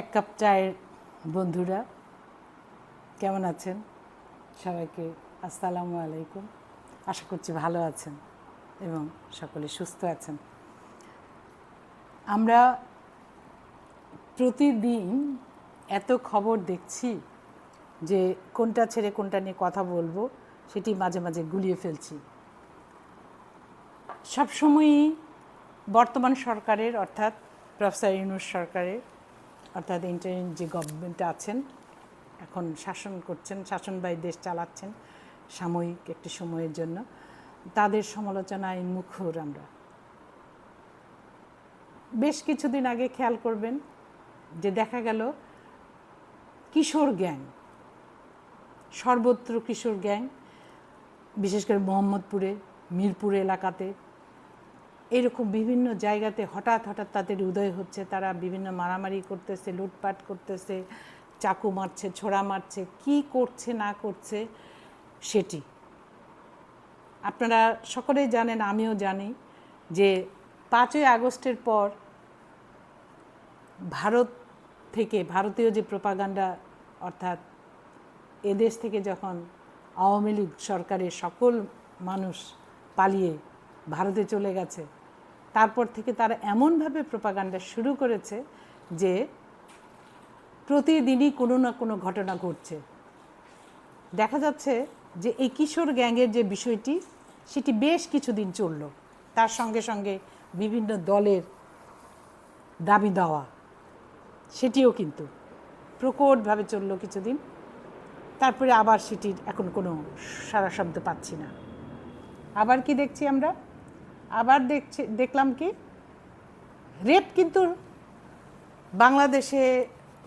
এক কাপ চায়ের বন্ধুরা, কেমন আছেন? সবাইকে আসসালামু আলাইকুম। আশা করছি ভালো আছেন এবং সকলে সুস্থ আছেন। আমরা প্রতিদিন এত খবর দেখছি যে কোনটা ছেড়ে কোনটা নিয়ে কথা বলব, সেটি মাঝে মাঝে গুলিয়ে ফেলছি। সবসময়ই বর্তমান সরকারের, অর্থাৎ প্রফেসর ইউনুস সরকারের অর্থাৎ ইন্টারিম যে গভর্নমেন্ট আছেন, এখন শাসন করছেন, শাসনবাহী দেশ চালাচ্ছেন সাময়িক একটি সময়ের জন্য, তাদের সমালোচনায় মুখর আমরা। বেশ কিছুদিন আগে খেয়াল করবেন যে দেখা গেল কিশোর গ্যাং, সর্বত্র কিশোর গ্যাং, বিশেষ করে মোহাম্মদপুরে, মিরপুর এলাকাতে এরকম বিভিন্ন জায়গাতে হঠাৎ হঠাৎ তাদের উদয় হচ্ছে। তারা বিভিন্ন মারামারি করতেছে, লুটপাট করতেছে, চাকু মারছে, ছোড়া মারছে, কি করছে, না করছে সেটি। আপনারা সকলেই জানেন, আমিও জানি যে পাঁচই আগস্টের পর ভারত থেকে, ভারতীয় যে প্রপাগান্ডা অর্থাৎ এদেশ থেকে যখন আওয়ামী লীগ সরকারের সকল মানুষ পালিয়ে ভারতে চলে গেছে তারপর থেকে তারা এমনভাবে প্রপাগান্ডা শুরু করেছে যে প্রতিদিনই কোনো না কোনো ঘটনা ঘটছে। দেখা যাচ্ছে যে এই কিশোর গ্যাংয়ের যে বিষয়টি, সেটি বেশ কিছুদিন চলল। তার সঙ্গে সঙ্গে বিভিন্ন দলের দাবি দেওয়া, সেটিও কিন্তু প্রকটভাবে চলল কিছুদিন। তারপরে আবার সেটির এখন কোনো সারা শব্দ পাচ্ছি না। আবার কি দেখছি আমরা? আবার দেখছি, দেখলাম কি? রেপ কিন্তু বাংলাদেশে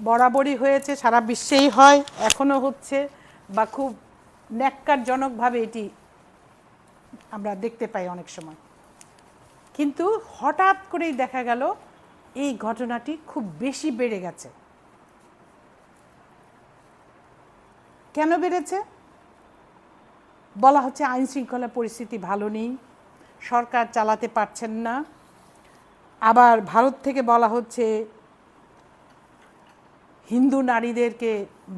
বরাবরই হয়েছে, সারা বিশ্বেই হয়, এখনও হচ্ছে বা খুব ন্যাক্কারজনকভাবে এটি আমরা দেখতে পাই অনেক সময়। কিন্তু হঠাৎ করেই দেখা গেল, এই ঘটনাটি খুব বেশি বেড়ে গেছে। কেন বেড়েছে? বলা হচ্ছে আইন শৃঙ্খলা পরিস্থিতি ভালো নেই। সরকার চালাতে পারছেন না। আবার ভারত থেকে বলা হচ্ছে, হিন্দু নারীদেরকে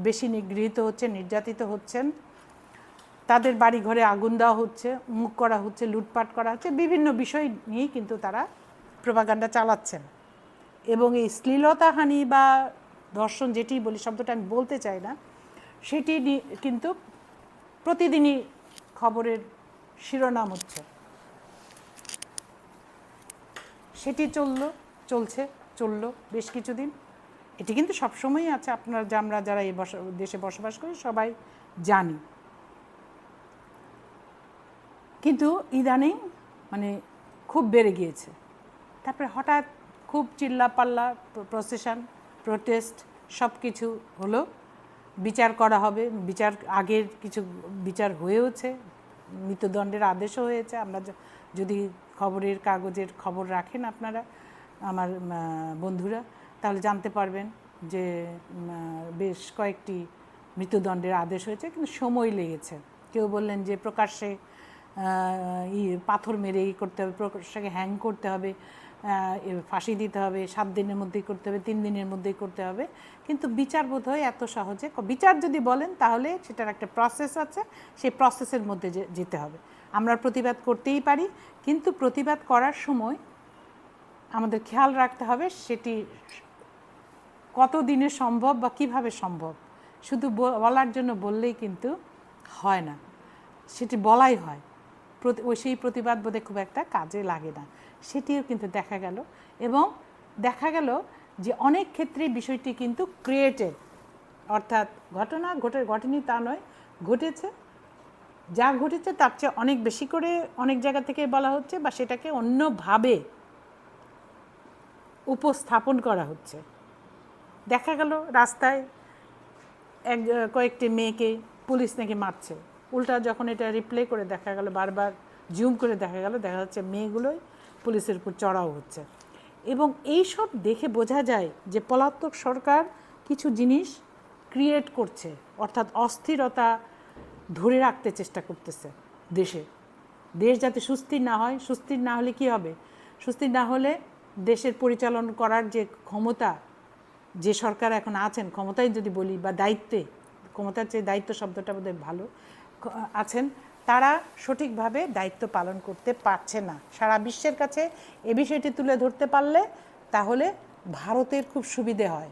বেশি নিগৃহীত হচ্ছে, নির্যাতিত হচ্ছেন। তাদের বাড়ি ঘরে আগুন দেওয়া হচ্ছে, মুখ করা হচ্ছে, লুটপাট করা হচ্ছে, বিভিন্ন বিষয় নিয়েই কিন্তু তারা প্রভাকাণ্ডা চালাচ্ছেন। এবং এই শ্লীলতাহানি বা ধর্ষণ যেটি বলি, শব্দটা আমি বলতে চাই না, সেটি কিন্তু প্রতিদিনই খবরের শিরোনাম হচ্ছে। সেটি চলল, চলছে, চলল বেশ কিছুদিন। এটি কিন্তু সবসময়ই আছে, আপনারা যে আমরা যারা এই দেশে বসবাস করি সবাই জানি। কিন্তু ইদানিং মানে খুব বেড়ে গিয়েছে। তারপরে হঠাৎ খুব চিল্লা পাল্লা প্রসেশন, প্রোটেস্ট সব কিছু হলো। বিচার করা হবে, বিচার আগের কিছু বিচার হয়েওছে, মৃত্যুদণ্ডের আদেশও হয়েছে। আমরা যদি খবরের কাগজের খবর রাখেন আপনারা, আমার বন্ধুরা। তাহলে জানতে পারবেন যে বেশ কয়েকটি মৃত্যুদণ্ডের আদেশ হয়েছে, কিন্তু সময় লেগেছে। কেউ বললেন যে প্রকাশ্যে ই পাথর মেরে ই করতে হবে প্রকাশ্যে হ্যাং করতে হবে ফাঁসি দিতে হবে, সাত দিনের মধ্যেই করতে হবে, তিন দিনের মধ্যেই করতে হবে। কিন্তু বিচার বোধ হয় এত সহজে, বিচার যদি বলেন তাহলে সেটার একটা প্রসেস আছে, সেই প্রসেসের মধ্যে যেতে হবে। আমরা প্রতিবাদ করতেই পারি, কিন্তু প্রতিবাদ করার সময় আমাদের খেয়াল রাখতে হবে সেটি কত দিনে সম্ভব বা কীভাবে সম্ভব। শুধু বলার জন্য বললেই কিন্তু হয় না। সেটি বলাই হয়। ওই সেই প্রতিবাদ বোধে খুব একটা কাজে লাগে না। সেটিও কিন্তু দেখা গেল এবং দেখা গেল যে অনেক ক্ষেত্রে বিষয়টি কিন্তু ক্রিয়েটেড অর্থাৎ ঘটনা ঘটে, ঘটেনি তা নয়, ঘটেছে। যা ঘটেছে তার চেয়ে অনেক বেশি করে অনেক জায়গা থেকে বলা হচ্ছে বা সেটাকে অন্যভাবে উপস্থাপন করা হচ্ছে। দেখা গেল রাস্তায় এক, কয়েকটি মেয়েকে পুলিশ নাকি মারছে। উল্টা যখন এটা রিপ্লে করে দেখা গেল, বারবার জুম করে দেখা গেল, দেখা যাচ্ছে মেয়েগুলোই পুলিশের উপর চড়াও হচ্ছে। এবং এই সব দেখে বোঝা যায় যে পলাতক সরকার কিছু জিনিস ক্রিয়েট করছে, অর্থাৎ অস্থিরতা ধরে রাখতে চেষ্টা করতেছে দেশে। দেশ যাতে সুস্থির না হয়, সুস্থির না হলে কি হবে? সুস্থির না হলে দেশের পরিচালন করার যে ক্ষমতা, যে সরকার এখন আছেন ক্ষমতায় যদি বলি বা দায়িত্বে, ক্ষমতার চেয়ে দায়িত্ব শব্দটা বোধহয় ভালো, আছেন, তারা সঠিকভাবে দায়িত্ব পালন করতে পারছে না। সারা বিশ্বের কাছে এ বিষয়টি তুলে ধরতে পারলে তাহলে ভারতের খুব সুবিধে হয়।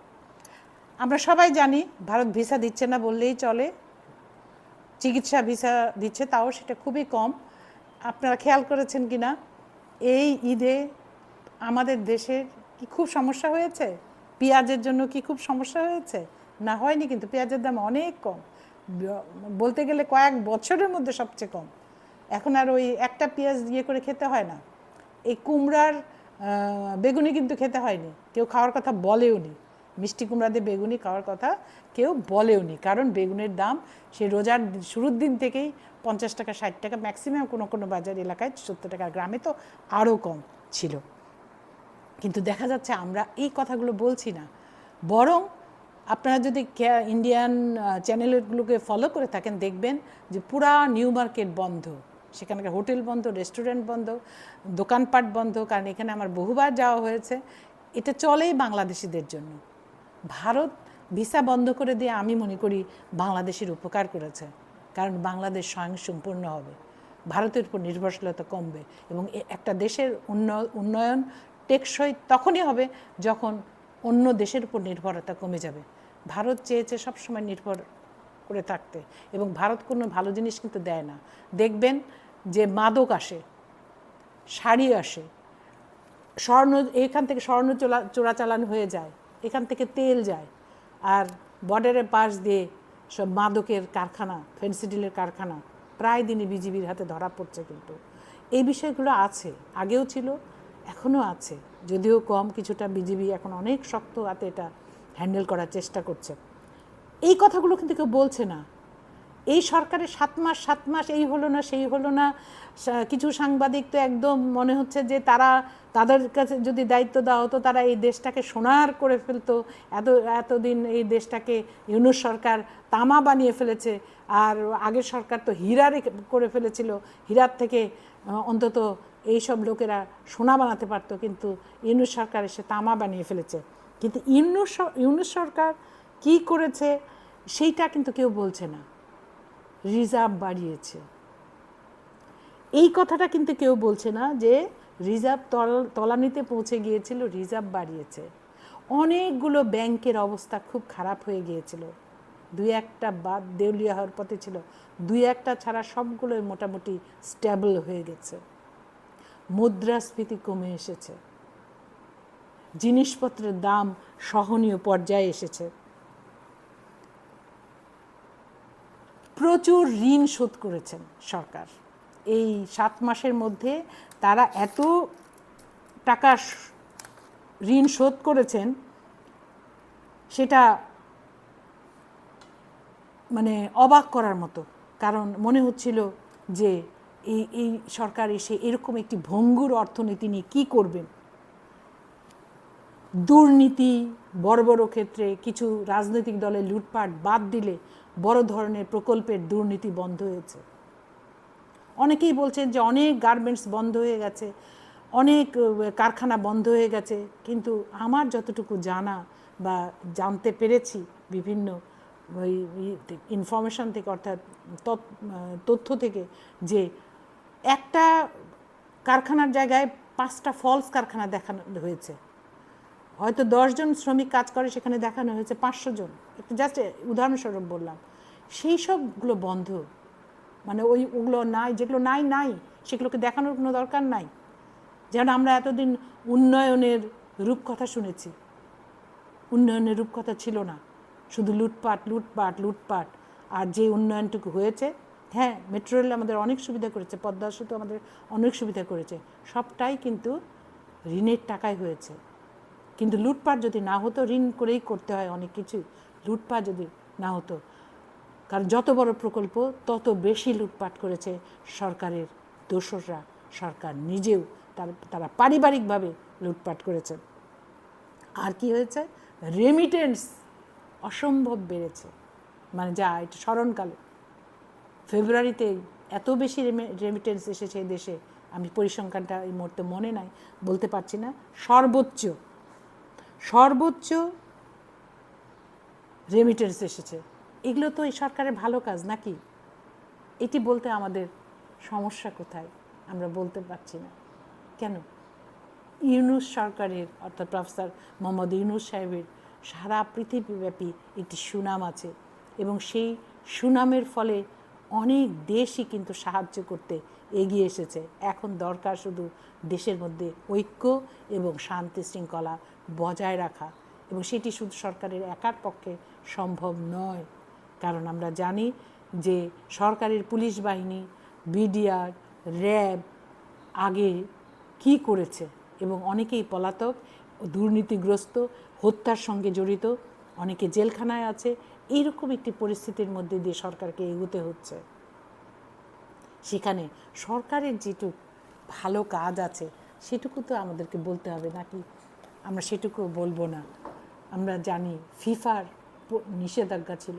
আমরা সবাই জানি, ভারত ভিসা দিচ্ছে না বললেই চলে। চিকিৎসা ভিসা দিচ্ছে, তাও সেটা খুবই কম। আপনারা খেয়াল করেছেন কি না এই ঈদে আমাদের দেশের কি খুব সমস্যা হয়েছে? পেঁয়াজের জন্য কি খুব সমস্যা হয়েছে? না, হয়নি, কিন্তু পেঁয়াজের দাম অনেক কম। বলতে গেলে কয়েক বছরের মধ্যে সবচেয়ে কম। এখন আর ওই একটা পেঁয়াজ ইয়ে করে খেতে হয় না। এই কুমড়ার বেগুনি কিন্তু খেতে হয়নি। কেউ খাওয়ার কথা বলেও নি মিষ্টি কুমড়া দিয়ে বেগুনি খাওয়ার কথা কেউ বলেও নি। কারণ বেগুনের দাম সেই রোজার শুরুর দিন থেকেই পঞ্চাশ টাকা, ষাট টাকা ম্যাক্সিমাম কোনো কোনো বাজার এলাকায় সত্তর টাকা গ্রামে তো আরও কম ছিল। কিন্তু দেখা যাচ্ছে আমরা এই কথাগুলো বলছি না। বরং আপনারা যদি ইন্ডিয়ান চ্যানেলগুলোকে ফলো করে থাকেন, দেখবেন যে পুরা নিউ মার্কেট বন্ধ। সেখানকার হোটেল বন্ধ রেস্টুরেন্ট বন্ধ, দোকানপাট বন্ধ। কারণ এখানে আমার বহুবার যাওয়া হয়েছে। এটা চলেই বাংলাদেশিদের জন্য। ভারত ভিসা বন্ধ করে দিয়ে আমি মনে করি বাংলাদেশের উপকার করেছে। কারণ বাংলাদেশ স্বয়ংসম্পূর্ণ হবে। ভারতের উপর নির্ভরশীলতা কমবে এবং একটা দেশের উন্ন- উন্নয়ন টেকসই তখনই হবে যখন অন্য দেশের উপর নির্ভরতা কমে যাবে। ভারত চেয়েছে সবসময় নির্ভর করে থাকতে এবং ভারত কোনো ভালো জিনিস কিন্তু দেয় না। দেখবেন যে মাদক আসে, শাড়ি আসে, স্বর্ণ, এখান থেকে স্বর্ণ চোলা, চোরাচালান হয়ে যায়। এখান থেকে তেল যায়। আর বর্ডারের পাশ দিয়ে সব মাদকের কারখানা ফেন্সিডিলের কারখানা, প্রায় দিনই বিজিবির হাতে ধরা পড়ছে কিন্তু। এই বিষয়গুলো আছে, আগেও ছিল, এখনও আছে। যদিও কম কিছুটা বিজিবি এখন অনেক শক্ত হাতে এটা হ্যান্ডেল করার চেষ্টা করছে। এই কথাগুলো কিন্তু কেউ বলছে না। এই সরকারের সাত মাস সাত মাস এই হলো না, সেই হলো না। কিছু সাংবাদিক তো একদম মনে হচ্ছে যে তারা, তাদের কাছে যদি দায়িত্ব দেওয়া হতো, তারা এই দেশটাকে সোনার করে ফেলতো। এত, এতদিন এই দেশটাকে ইউনুস সরকার তামা বানিয়ে ফেলেছে। আর আগের সরকার তো হীরা করে ফেলেছিল। হীরার থেকে অন্তত এইসব লোকেরা সোনা বানাতে পারতো, কিন্তু ইউনুস সরকার এসে তামা বানিয়ে ফেলেছে। কিন্তু ইউনুস ইউনুস সরকার কি করেছে, সেইটা কিন্তু কেউ বলছে না। রিজার্ভ বাড়িয়েছে। এই কথাটা কিন্তু কেউ বলছে না যে রিজার্ভ তল, তলানিতে পৌঁছে গিয়েছিল, রিজার্ভ বাড়িয়েছে। অনেকগুলো ব্যাংকের অবস্থা খুব খারাপ হয়ে গিয়েছিল। দুই একটা বাদ দেউলিয়া হওয়ার পথে ছিল। দুই একটা ছাড়া সবগুলোই মোটামুটি স্টেবল হয়ে গেছে। মুদ্রাস্ফীতি কমে এসেছে। জিনিসপত্রের দাম সহনীয় পর্যায়ে এসেছে। প্রচুর ঋণ শোধ করেছেন সরকার। এই সাত মাসের মধ্যে তারা এত টাকা ঋণ শোধ করেছেন, সেটা মানে অবাক করার মতো। কারণ মনে হচ্ছিল যে এই এই সরকার এসে এরকম একটি ভঙ্গুর অর্থনীতি নিয়ে কী করবেন দুর্নীতি, বড় বড় ক্ষেত্রে কিছু রাজনৈতিক দলের লুটপাট বাদ দিলে বড় ধরনের প্রকল্পের দুর্নীতি বন্ধ হয়েছে। অনেকেই বলছেন যে অনেক গার্মেন্টস বন্ধ হয়ে গেছে, অনেক কারখানা বন্ধ হয়ে গেছে, কিন্তু আমার যতটুকু জানা বা জানতে পেরেছি বিভিন্ন, ওই ইনফরমেশন থেকে অর্থাৎ তথ্য- থেকে যে একটা কারখানার জায়গায় পাঁচটা ফলস কারখানা দেখানো হয়েছে। হয়তো দশজন শ্রমিক কাজ করে, সেখানে দেখানো হয়েছে পাঁচশো জন। জাস্ট উদাহরণস্বরূপ বললাম। সেই সবগুলো বন্ধ। মানে ওই ওগুলো নাই, যেগুলো নাই নাই। সেগুলোকে দেখানোর কোনো দরকার নাই। যেন আমরা এতদিন উন্নয়নের রূপকথা শুনেছি। উন্নয়নের রূপকথা ছিল না। শুধু লুটপাট লুটপাট লুটপাট। আর যে উন্নয়নটুকু হয়েছে হ্যাঁ মেট্রো রেল আমাদের অনেক সুবিধা করেছে, পদ্মা সেতু আমাদের অনেক সুবিধা করেছে। সবটাই কিন্তু ঋণের টাকায় হয়েছে। কিন্তু লুটপাট যদি না হতো, ঋণ করেই করতে হয় অনেক কিছু লুটপাট যদি না হতো, কারণ যত বড় প্রকল্প, তত বেশি লুটপাট করেছে সরকারের দোসররা। সরকার নিজেও তার, তারা পারিবারিকভাবে লুটপাট করেছে। আর কি হয়েছে? রেমিটেন্স অসম্ভব বেড়েছে। মানে যা, এটা স্মরণকালে। ফেব্রুয়ারিতে এত বেশি রেমিটেন্স এসেছে দেশে। আমি পরিসংখ্যানটা এই মুহূর্তে মনে নাই, বলতে পারছি না। সর্বোচ্চ সর্বোচ্চ রেমিটেন্স এসেছে। এগুলো তো এই সরকারের ভালো কাজ নাকি? এটি বলতে আমাদের সমস্যা কোথায়? আমরা বলতে পারছি না। কেন? ইউনুস সরকারের, অর্থাৎ প্রফেসর মোহাম্মদ ইউনুস সাহেবের সারা পৃথিবীব্যাপী একটি সুনাম আছে এবং সেই সুনামের ফলে অনেক দেশই কিন্তু সাহায্য করতে এগিয়ে এসেছে। এখন দরকার শুধু দেশের মধ্যে ঐক্য এবং শান্তি শৃঙ্খলা বজায় রাখা এবং সেটি শুধু সরকারের একার পক্ষে সম্ভব নয়। কারণ আমরা জানি যে সরকারের পুলিশ বাহিনী, বিডিআর, র্যাব আগে কি করেছে এবং অনেকেই পলাতক, দুর্নীতিগ্রস্ত, হত্যার সঙ্গে জড়িত, অনেকে জেলখানায় আছে, এইরকম একটি পরিস্থিতির মধ্যে দিয়ে সরকারকে এগোতে হচ্ছে। সেখানে সরকারের যেটুকু ভালো কাজ আছে, সেটুকু তো আমাদেরকে বলতে হবে নাকি? আমরা সেটুকু বলব না। আমরা জানি ফিফার নিষেধাজ্ঞা ছিল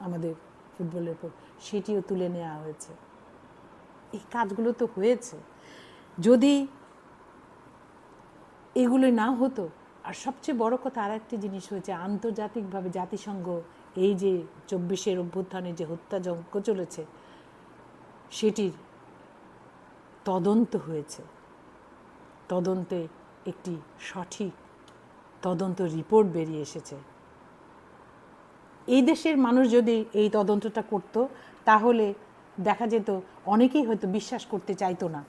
আমাদের ফুটবলের উপর। সেটিও তুলে নেওয়া হয়েছে। এই কাজগুলো তো হয়েছে। যদি এগুলো না হতো, আর সবচেয়ে বড় কথা আর একটি জিনিস হয়েছে, আন্তর্জাতিকভাবে জাতিসংঘ এই যে চব্বিশের অভ্যুত্থানে যে হত্যাযজ্ঞ চলেছে, সেটির তদন্ত হয়েছে। তদন্তে একটি সঠিক তদন্ত রিপোর্ট বেরিয়ে এসেছে। এই দেশের মানুষ যদি এই তদন্তটা করত, তাহলে দেখা যেত অনেকেই হয়তো বিশ্বাস করতে চাইতো না।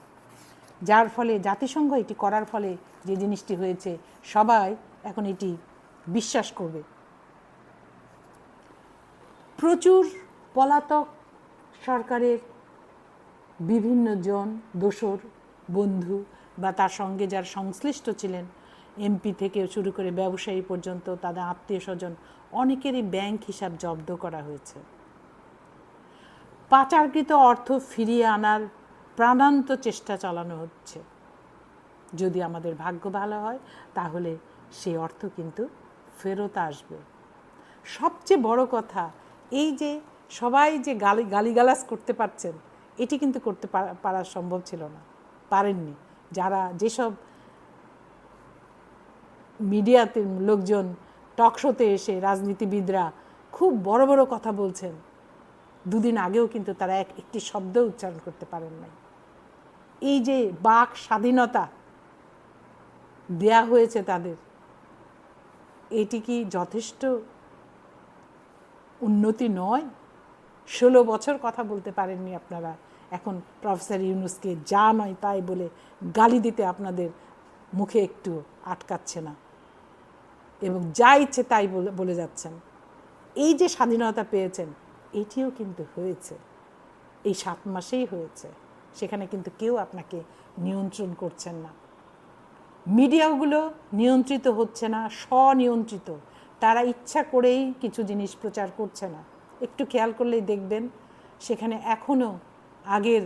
যার ফলে জাতিসংঘ এটি করার ফলে যে জিনিসটি হয়েছে, সবাই এখন এটি বিশ্বাস করবে। প্রচুর পলাতক সরকারের বিভিন্ন জন, দোসর, বন্ধু বা তার সঙ্গে যার সংশ্লিষ্ট ছিলেন এমপি থেকে শুরু করে ব্যবসায়ী পর্যন্ত তাদের আত্মীয় স্বজন অনেকেরই ব্যাংক হিসাব জব্দ করা হয়েছে। পাচারকৃত অর্থ ফিরিয়ে আনার প্রাণান্ত চেষ্টা চালানো হচ্ছে। যদি আমাদের ভাগ্য ভালো হয়, তাহলে সেই অর্থ কিন্তু ফেরত আসবে। সবচেয়ে বড় কথা, এই যে সবাই যে গালি, গালিগালাজ করতে পারছেন, এটি কিন্তু করতে পারা- পারা সম্ভব ছিল না। পারেননি। যারা যেসব মিডিয়াতে লোকজন টকশোতে এসে রাজনীতিবিদরা খুব বড় বড় কথা বলছেন। দুদিন আগেও কিন্তু তারা এক, একটি শব্দ উচ্চারণ করতে পারেন নাই। এই যে বাক স্বাধীনতা দেয়া হয়েছে তাদের, এটি কি যথেষ্ট উন্নতি নয়? ষোলো বছর কথা বলতে পারেননি আপনারা। এখন প্রফেসর ইউনুসকে যা নয় তাই বলে গালি দিতে আপনাদের মুখে একটু আটকাচ্ছে না। এবং যা ইচ্ছে তাই বলে- যাচ্ছেন। এই যে স্বাধীনতা পেয়েছেন, এটিও কিন্তু হয়েছে। এই সাত মাসেই হয়েছে। সেখানে কিন্তু কেউ আপনাকে নিয়ন্ত্রণ করছেন না। মিডিয়াগুলো নিয়ন্ত্রিত হচ্ছে না, স্বনিয়ন্ত্রিত। তারা ইচ্ছা করেই কিছু জিনিস প্রচার করছে না। একটু খেয়াল করলেই দেখবেন, সেখানে এখনও আগের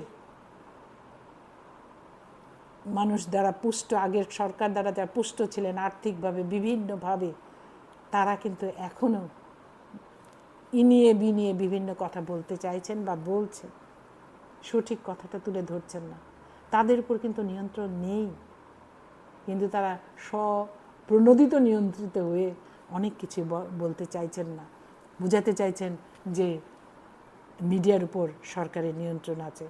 মানুষ দ্বারা পুষ্ট, আগের সরকার দ্বারা যারা পুষ্ট ছিলেন আর্থিকভাবে, বিভিন্নভাবে, তারা কিন্তু এখনও ইনিয়ে বিনিয়ে বিভিন্ন কথা বলতে চাইছেন বা বলছেন। সঠিক কথাটা তুলে ধরছেন না। তাদের উপর কিন্তু নিয়ন্ত্রণ নেই। কিন্তু তারা স্বপ্রণোদিত নিয়ন্ত্রিত হয়ে অনেক কিছু বলতে চাইছেন না। বুঝাতে চাইছেন যে মিডিয়ার উপর সরকারের নিয়ন্ত্রণ আছে।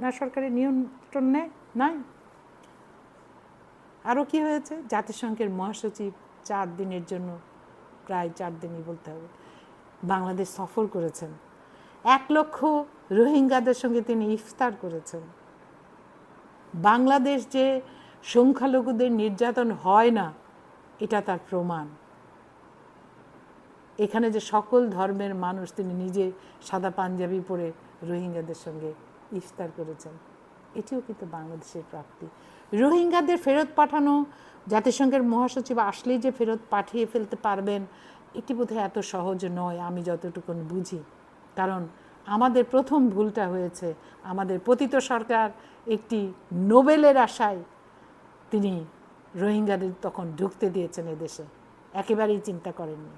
না, সরকারের নিয়ন্ত্রণ নেই নাই। আরও কি হয়েছে? জাতিসংঘের মহাসচিব চার দিনের জন্য, প্রায় চার দিনই বলতে হবে, বাংলাদেশ সফর করেছেন। এক লক্ষ রোহিঙ্গাদের সঙ্গে তিনি ইফতার করেছেন। বাংলাদেশ যে সংখ্যালঘুদের নির্যাতন হয় না, এটা তার প্রমাণ। এখানে যে সকল ধর্মের মানুষ তিনি নিজে সাদা পাঞ্জাবি পরে রোহিঙ্গাদের সঙ্গে ইফতার করেছেন। এটিও কিন্তু বাংলাদেশের প্রাপ্তি। রোহিঙ্গাদের ফেরত পাঠানো, জাতিসংঘের মহাসচিব আসলেই যে ফেরত পাঠিয়ে ফেলতে পারবেন, এটি বোধহয় এত সহজ নয়, আমি যতটুকু বুঝি। কারণ আমাদের প্রথম ভুলটা হয়েছে, আমাদের পতিত সরকার একটি নোবেলের আশায় তিনি রোহিঙ্গাদের তখন ঢুকতে দিয়েছেন এদেশে। একেবারেই চিন্তা করেননি।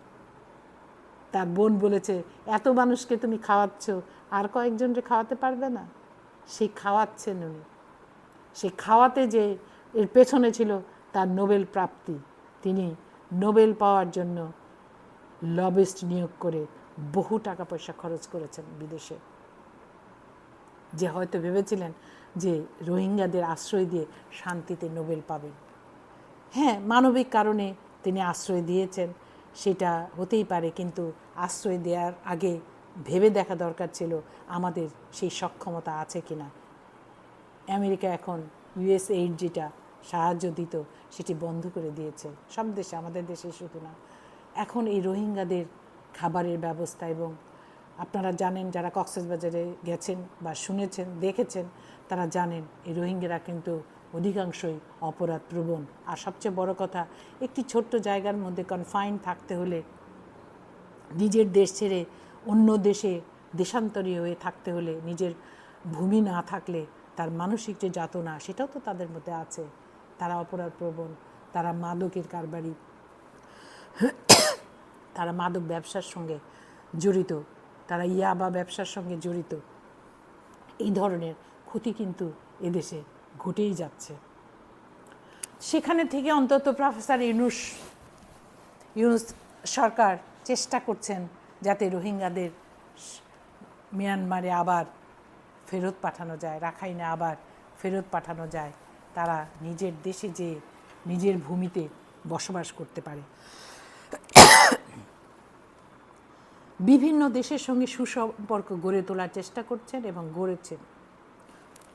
তার বোন বলেছে, এত মানুষকে তুমি খাওয়াচ্ছ, আর কয়েকজনকে খাওয়াতে পারবে না। সেই খাওয়াচ্ছেন উনি। সেই খাওয়াতে যে এর পেছনে ছিল তার নোবেল প্রাপ্তি। তিনি নোবেল পাওয়ার জন্য লবিস্ট নিয়োগ করে বহু টাকা পয়সা খরচ করেছেন বিদেশে। যে হয়তো ভেবেছিলেন যে রোহিঙ্গাদের আশ্রয় দিয়ে শান্তিতে নোবেল পাবেন। হ্যাঁ মানবিক কারণে তিনি আশ্রয় দিয়েছেন, সেটা হতেই পারে, কিন্তু আশ্রয় দেওয়ার আগে ভেবে দেখা দরকার ছিল আমাদের সেই সক্ষমতা আছে কি না আমেরিকা এখন ইউএস এইড যেটা সাহায্য দিত, সেটি বন্ধ করে দিয়েছে। সব দেশে, আমাদের দেশে শুধু না। এখন এই রোহিঙ্গাদের খাবারের ব্যবস্থা এবং আপনারা জানেন, যারা কক্সবাজারে গেছেন বা শুনেছেন, দেখেছেন, তারা জানেন এই রোহিঙ্গারা কিন্তু অধিকাংশই অপরাধ প্রবণ আর সবচেয়ে বড় কথা, একটি ছোট্ট জায়গার মধ্যে কনফাইন থাকতে হলে নিজের দেশ ছেড়ে অন্য দেশে দেশান্তরী হয়ে থাকতে হলে, নিজের ভূমি না থাকলে তার মানসিক যে যাতনা, সেটাও তো তাদের মধ্যে আছে। তারা অপরাধ প্রবণ, তারা মাদকের কারবারি, তারা মাদক ব্যবসার সঙ্গে জড়িত, তারা ইয়াবা ব্যবসার সঙ্গে জড়িত। এই ধরনের ক্ষতি কিন্তু এদেশে ঘটেই যাচ্ছে। সেখানে থেকে অন্তত প্রফেসর ইউনুস ইউনুস সরকার চেষ্টা করছেন যাতে রোহিঙ্গাদের মিয়ানমারে আবার ফেরত পাঠানো যায়, রাখাইনে আবার ফেরত পাঠানো যায়, তারা নিজের দেশে যে নিজের ভূমিতে বসবাস করতে পারে। বিভিন্ন দেশের সঙ্গে সুসম্পর্ক গড়ে তোলার চেষ্টা করছেন এবং গড়েছেন।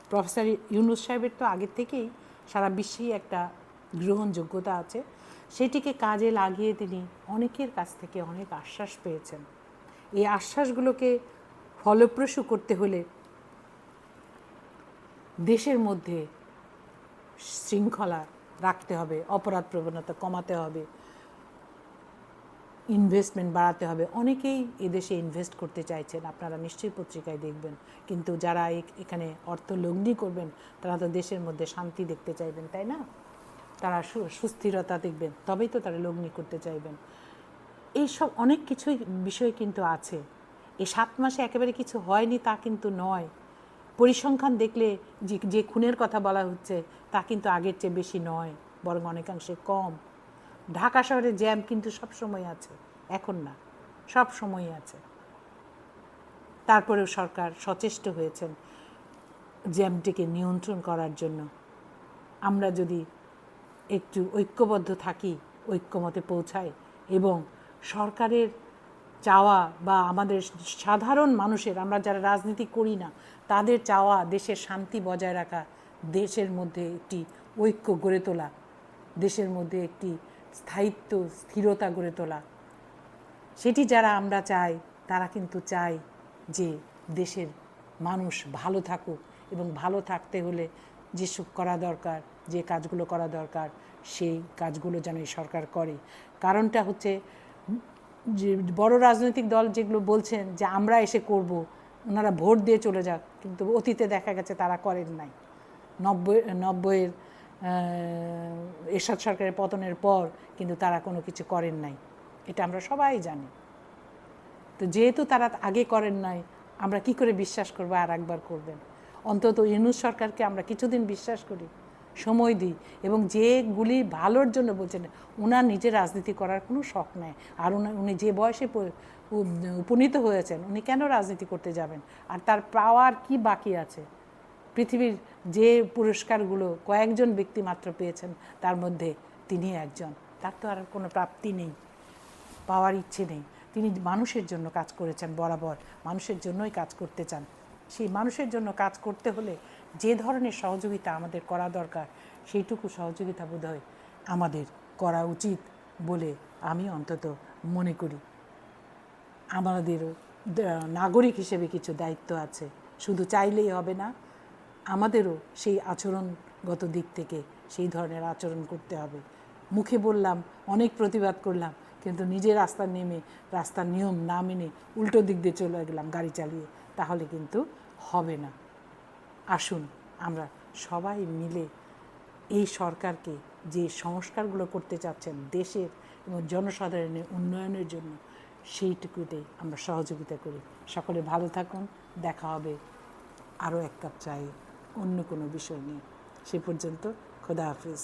প্রফেসর ইউনুস সাহেবের তো আগের থেকেই সারা বিশ্বেই একটা গ্রহণযোগ্যতা আছে। সেটিকে কাজে লাগিয়ে তিনি অনেকের কাছ থেকে অনেক আশ্বাস পেয়েছেন। এই আশ্বাসগুলোকে ফলপ্রসূ করতে হলে দেশের মধ্যে শৃঙ্খলা রাখতে হবে, অপরাধ প্রবণতা কমাতে হবে ইনভেস্টমেন্ট বাড়াতে হবে। অনেকেই এদেশে ইনভেস্ট করতে চাইছেন, আপনারা নিশ্চয়ই পত্রিকায় দেখবেন। কিন্তু যারা এখানে অর্থ লগ্নি করবেন, তারা তো দেশের মধ্যে শান্তি দেখতে চাইবেন, তাই না? তারা সুস্থিরতা দেখবেন, তবেই তো তারা লগ্নি করতে চাইবেন। এইসব অনেক কিছুই বিষয় কিন্তু আছে। এই সাত মাসে একেবারে কিছু হয়নি তা কিন্তু নয়। পরিসংখ্যান দেখলে যে যে খুনের কথা বলা হচ্ছে, তা কিন্তু আগের চেয়ে বেশি নয়, বরং অনেকাংশে কম। ঢাকা শহরে জ্যাম কিন্তু সব সময় আছে, এখন না, সব সময় আছে। তারপরেও সরকার সচেষ্ট হয়েছেন জ্যামটিকে নিয়ন্ত্রণ করার জন্য। আমরা যদি একটু ঐক্যবদ্ধ থাকি, ঐক্যমতে পৌঁছাই এবং সরকারের চাওয়া বা আমাদের সাধারণ মানুষের, আমরা যারা রাজনীতি করি না, তাদের চাওয়া দেশের শান্তি বজায় রাখা, দেশের মধ্যে একটি ঐক্য গড়ে তোলা, দেশের মধ্যে একটি স্থায়িত্ব, স্থিরতা গড়ে তোলা। সেটি যারা আমরা চাই, তারা কিন্তু চাই যে দেশের মানুষ ভালো থাকুক এবং ভালো থাকতে হলে যেসব করা দরকার, যে কাজগুলো করা দরকার, সেই কাজগুলো যেন এই সরকার করে। কারণটা হচ্ছে, যে বড় রাজনৈতিক দল যেগুলো বলছেন যে আমরা এসে করব, ওনারা ভোট দিয়ে চলে যাক, কিন্তু অতীতে দেখা গেছে তারা করেন নাই। নব্বই, নব্বইয়ের এরশাদ সরকারের পতনের পর কিন্তু তারা কোনো কিছু করেন নাই। এটা আমরা সবাই জানি। তো যেহেতু তারা আগে করেন নাই, আমরা কি করে বিশ্বাস করব আর একবার করবেন? অন্তত ইউনুস সরকারকে আমরা কিছুদিন বিশ্বাস করি, সময় দিই এবং যেগুলি ভালোর জন্য বলছেন ওনার নিজের রাজনীতি করার কোনো শখ নেই। আর উনি যে বয়সে উপনীত হয়েছেন, উনি কেন রাজনীতি করতে যাবেন? আর তার পাওয়ার কি বাকি আছে? পৃথিবীর যে পুরস্কারগুলো কয়েকজন ব্যক্তি মাত্র পেয়েছেন, তার মধ্যে তিনি একজন। তার তো আর কোনো প্রাপ্তি নেই, পাওয়ার ইচ্ছে নেই। তিনি মানুষের জন্য কাজ করেছেন বরাবর, মানুষের জন্যই কাজ করতে চান। সেই মানুষের জন্য কাজ করতে হলে যে ধরনের সহযোগিতা আমাদের করা দরকার, সেইটুকু সহযোগিতা বোধহয় আমাদের করা উচিত বলে আমি অন্তত মনে করি। আমাদেরও নাগরিক হিসেবে কিছু দায়িত্ব আছে। শুধু চাইলেই হবে না, আমাদেরও সেই আচরণগত দিক থেকে সেই ধরনের আচরণ করতে হবে। মুখে বললাম, অনেক প্রতিবাদ করলাম, কিন্তু নিজের রাস্তা নেমে, রাস্তার নিয়ম না মেনে উল্টো দিক দিয়ে চলে গেলাম গাড়ি চালিয়ে। তাহলে কিন্তু হবে না। আসুন, আমরা সবাই মিলে এই সরকারকে যে সংস্কারগুলো করতে চাচ্ছেন দেশের এবং জনসাধারণের উন্নয়নের জন্য, সেইটুকুতে আমরা সহযোগিতা করি। সকলে ভালো থাকুন, দেখা হবে আরও এক কাপ চাই অন্য কোনো বিষয় নিয়ে। সে পর্যন্ত খোদা হাফিজ।